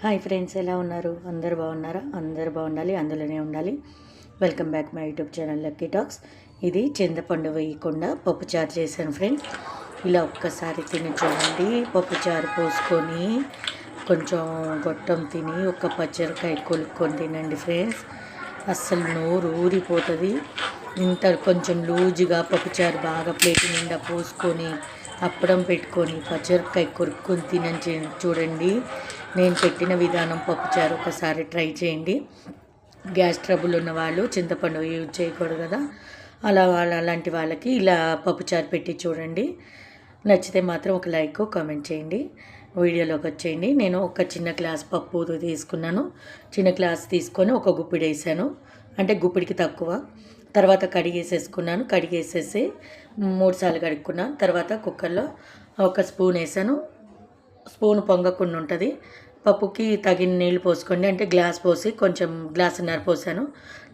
Hi friends ఎలా ఉన్నారు? అందరు బాగున్నారా? అందరు బాగుండాలి అందులోనే ఉండాలి. Welcome back my YouTube channel Lucky Talks. ఇది చింతపండు వేయకుండా పప్పుచారు చేశాను ఫ్రెండ్స్. ఇలా ఒక్కసారి తిని చూడండి. పప్పుచారు పోసుకొని కొంచెం గొట్టం తిని ఒక పచ్చరికాయ కొలుక్కొని తినండి ఫ్రెండ్స్. అస్సలు నోరు ఊరిపోతుంది. ఇంత కొంచెం లూజుగా పప్పుచారు బాగా ప్లేట్ నిండా పోసుకొని అప్పడం పెట్టుకొని పచ్చరికాయ కొరుక్కొని తినని చూడండి. నేను పెట్టిన విధానం పప్పుచారు ఒకసారి ట్రై చేయండి. గ్యాస్ ట్రబుల్ ఉన్న వాళ్ళు చింతపండు యూజ్ చేయకూడదు కదా. అలా వాళ్ళ అలాంటి వాళ్ళకి ఇలా పప్పుచారు పెట్టి చూడండి. నచ్చితే మాత్రం ఒక లైక్ కామెంట్ చేయండి. వీడియోలోకి వచ్చేయండి. నేను ఒక చిన్న గ్లాస్ పప్పు తీసుకున్నాను. చిన్న గ్లాస్ తీసుకొని ఒక గుప్పిడి వేసాను అంటే గుప్పిడికి తక్కువ. తర్వాత కడిగేసేసుకున్నాను. కడిగేసేసి మూడు సార్లు కడుక్కున్నాను తర్వాత కుక్కర్లో ఒక స్పూన్ వేసాను. స్పూన్ పొంగకుండా ఉంటుంది. పప్పుకి తగిన నీళ్ళు పోసుకోండి. అంటే గ్లాస్ పోసి కొంచెం గ్లాసున్నర పోసాను.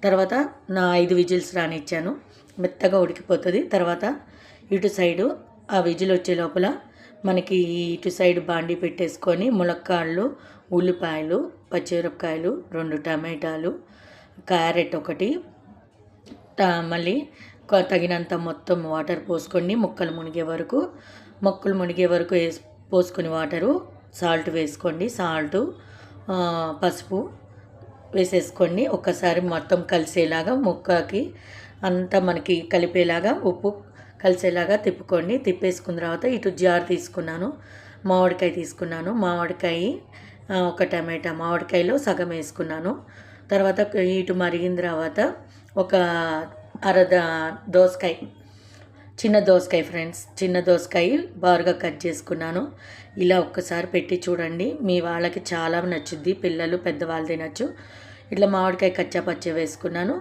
తర్వాత నా ఐదు విజిల్స్ రానిచ్చాను. మెత్తగా ఉడికిపోతుంది. తర్వాత ఇటు సైడు ఆ విజిల్ వచ్చే లోపల మనకి ఇటు సైడ్ బాండి పెట్టేసుకొని ములక్కాళ్ళు ఉల్లిపాయలు పచ్చిమిరపకాయలు రెండు టమాటాలు క్యారెట్ ఒకటి మళ్ళీ తగినంత మొత్తం వాటర్ పోసుకోండి ముక్కలు మునిగే వరకు మొక్కలు మునిగే వరకు వేసి పోసుకుని వాటరు. సాల్ట్ వేసుకోండి. సాల్టు పసుపు వేసేసుకోండి. ఒక్కసారి మొత్తం కలిసేలాగా ముక్కకి అంతా మనకి కలిపేలాగా ఉప్పు కలిసేలాగా తిప్పుకోండి. తిప్పేసుకున్న తర్వాత ఇటు జార్ తీసుకున్నాను. మామిడికాయ తీసుకున్నాను. మామిడికాయ ఒక టమాటా మామిడికాయలో సగం వేసుకున్నాను. తర్వాత ఇటు మరిగిన తర్వాత ఒక అరద దోసకాయ చిన్న దోసకాయ ఫ్రెండ్స్ చిన్న దోసకాయ బారుగా కట్ చేసుకున్నాను. ఇలా ఒక్కసారి పెట్టి చూడండి. మీ వాళ్ళకి చాలా నచ్చుద్ది. పిల్లలు పెద్దవాళ్ళు తినచ్చు. ఇట్లా మామిడికాయ కచ్చా పచ్చ వేసుకున్నాను.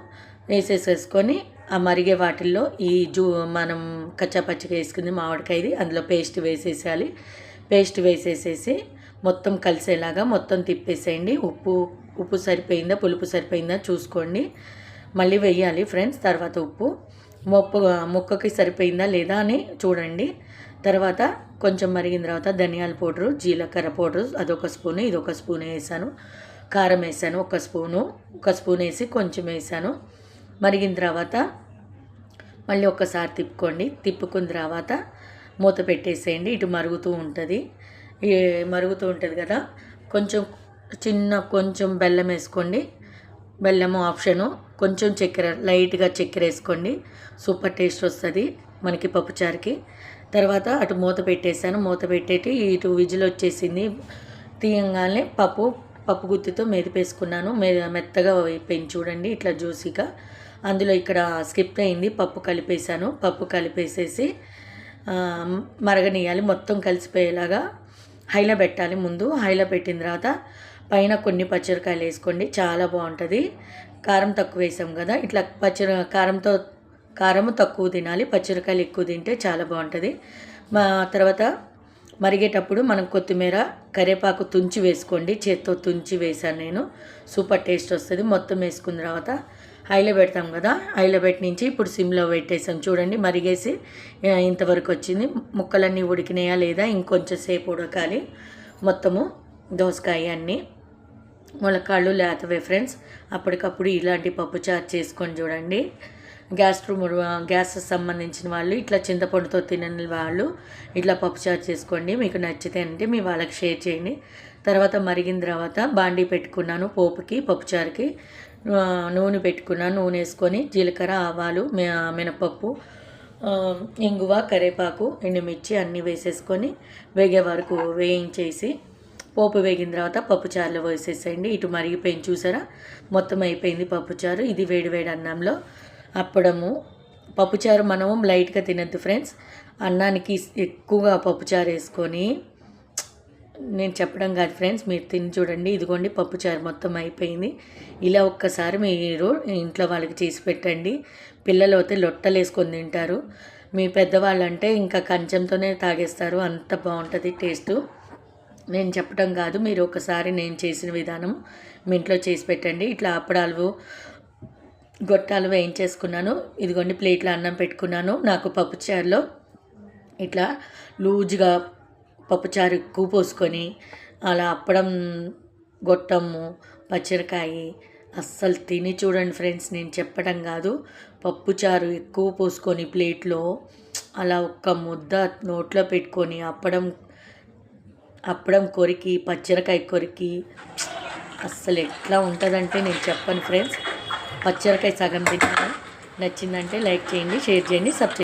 వేసేసేసుకొని ఆ మరిగే వాటిల్లో ఈ జూ మనం కచ్చా పచ్చగా వేసుకుంది మామిడికాయది అందులో పేస్ట్ వేసేసేయాలి. పేస్ట్ వేసేసేసి మొత్తం కలిసేలాగా మొత్తం తిప్పేసేయండి. ఉప్పు ఉప్పు సరిపోయిందా పులుపు సరిపోయిందా చూసుకోండి. మళ్ళీ వెయ్యాలి ఫ్రెండ్స్ తర్వాత ఉప్పు. మొప్పు ముక్కకి సరిపోయిందా లేదా అని చూడండి. తర్వాత కొంచెం మరిగిన తర్వాత ధనియాల పౌడరు జీలకర్ర పౌడరు అదొక స్పూను ఇదొక స్పూన్ వేసాను. కారం వేసాను ఒక స్పూను ఒక స్పూన్ వేసి కొంచెం వేసాను. మరిగిన తర్వాత మళ్ళీ ఒక్కసారి తిప్పుకోండి. తిప్పుకున్న తర్వాత మూత పెట్టేసేయండి. ఇటు మరుగుతూ ఉంటుంది. మరుగుతూ ఉంటుంది కదా. కొంచెం చిన్న కొంచెం బెల్లం వేసుకోండి. బెల్లము ఆప్షను కొంచెం చక్కెర లైట్గా చక్కెర వేసుకోండి. సూపర్ టేస్ట్ వస్తుంది మనకి పప్పుచారుకి తర్వాత అటు మూత పెట్టేశాను. మూత పెట్టేటి ఇటు విజిల్ వచ్చేసింది. తీయంగానే పప్పు పప్పు గుత్తితో మెదిపేసుకున్నాను. మె మెత్తగా అయిపోయింది చూడండి ఇట్లా జ్యూసీగా. అందులో ఇక్కడ స్కిప్ అయింది పప్పు కలిపేసాను పప్పు కలిపేసేసి మరగనీయాలి మొత్తం కలిసిపోయేలాగా హైలో పెట్టాలి ముందు. హైలో పెట్టిన తర్వాత పైన కొన్ని పచ్చిమిరకాయలు వేసుకోండి. చాలా బాగుంటుంది. కారం తక్కువ వేసాం కదా. ఇట్లా పచ్చి కారంతో కారం తక్కువ తినాలి. పచ్చిమిరకాయలు ఎక్కువ తింటే చాలా బాగుంటుంది. మా తర్వాత మరిగేటప్పుడు మనం కొత్తిమీర కరివేపాకు తుంచి వేసుకోండి. చేత్తో తుంచి వేసాను నేను. సూపర్ టేస్ట్ వస్తుంది. మొత్తం వేసుకున్న తర్వాత హైలో పెడతాం కదా. హైలో పెట్టి నుంచి ఇప్పుడు సిమ్లో పెట్టేసాం. చూడండి మరిగేసి ఇంతవరకు వచ్చింది. ముక్కలన్నీ ఉడికినాయా లేదా ఇంకొంచెం సేపు ఉడకాలి. మొత్తము దోసకాయ అన్నీ. ములక్కాళ్ళు లేతవే ఫ్రెండ్స్. అప్పటికప్పుడు ఇలాంటి పప్పు చారు చేసుకొని చూడండి. గ్యాస్ గ్యాస్ సంబంధించిన వాళ్ళు ఇట్లా చింతపండుతో తినని వాళ్ళు ఇట్లా పప్పుచారు చేసుకోండి. మీకు నచ్చితే అంటే మీ వాళ్ళకి షేర్ చేయండి. తర్వాత మరిగిన తర్వాత బాండీ పెట్టుకున్నాను పోపుకి పప్పుచారుకి నూనె పెట్టుకున్నాను నూనె వేసుకొని జీలకర్ర ఆవాలు మినపప్పు ఇంగువ కరివేపాకు ఎండుమిర్చి అన్నీ వేసేసుకొని వేగే వరకు వేయించేసి పోపు వేగిన తర్వాత పప్పుచారులో వేసేసేయండి. ఇటు మరిగిపోయింది చూసారా? మొత్తం అయిపోయింది పప్పుచారు ఇది వేడివేడి అన్నంలో అప్పడము. పప్పుచారు మనము లైట్గా తినద్దు ఫ్రెండ్స్. అన్నానికి ఎక్కువగా పప్పుచారు వేసుకొని నేను చెప్పడం కాదు ఫ్రెండ్స్ మీరు తిని చూడండి. ఇదిగోండి పప్పుచారు మొత్తం అయిపోయింది. ఇలా ఒక్కసారి మీరు ఇంట్లో వాళ్ళకి చేసి పెట్టండి. పిల్లలు అయితే లొట్టలు వేసుకొని తింటారు. మీ పెద్దవాళ్ళు అంటే ఇంకా కంచంతోనే తాగేస్తారు. అంత బాగుంటుంది టేస్టు. నేను చెప్పడం కాదు మీరు ఒకసారి నేను చేసిన విధానం మీ ఇంట్లో చేసి పెట్టండి. ఇట్లా అప్పడాలు గొట్టాలు వేయించేసుకున్నాను. ఇదిగోండి ప్లేట్లో అన్నం పెట్టుకున్నాను. నాకు పప్పుచారులో ఇట్లా లూజ్గా పప్పుచారు ఎక్కువ పోసుకొని అలా అప్పడం గొట్టము పచ్చరికాయ అస్సలు తిని చూడండి ఫ్రెండ్స్ నేను చెప్పడం కాదు. పప్పుచారు ఎక్కువ పోసుకొని ప్లేట్లో అలా ఒక్క ముద్ద నోట్లో పెట్టుకొని అప్పడం అప్పడం కొరికి పచ్చరికాయ కొరికి అస్సలు ఎట్లా ఉంటుందంటే నేను చెప్పను ఫ్రెండ్స్ పచ్చరికాయ సగం తిన్నాను. నచ్చిందంటే లైక్ చేయండి షేర్ చేయండి సబ్స్క్రైబ్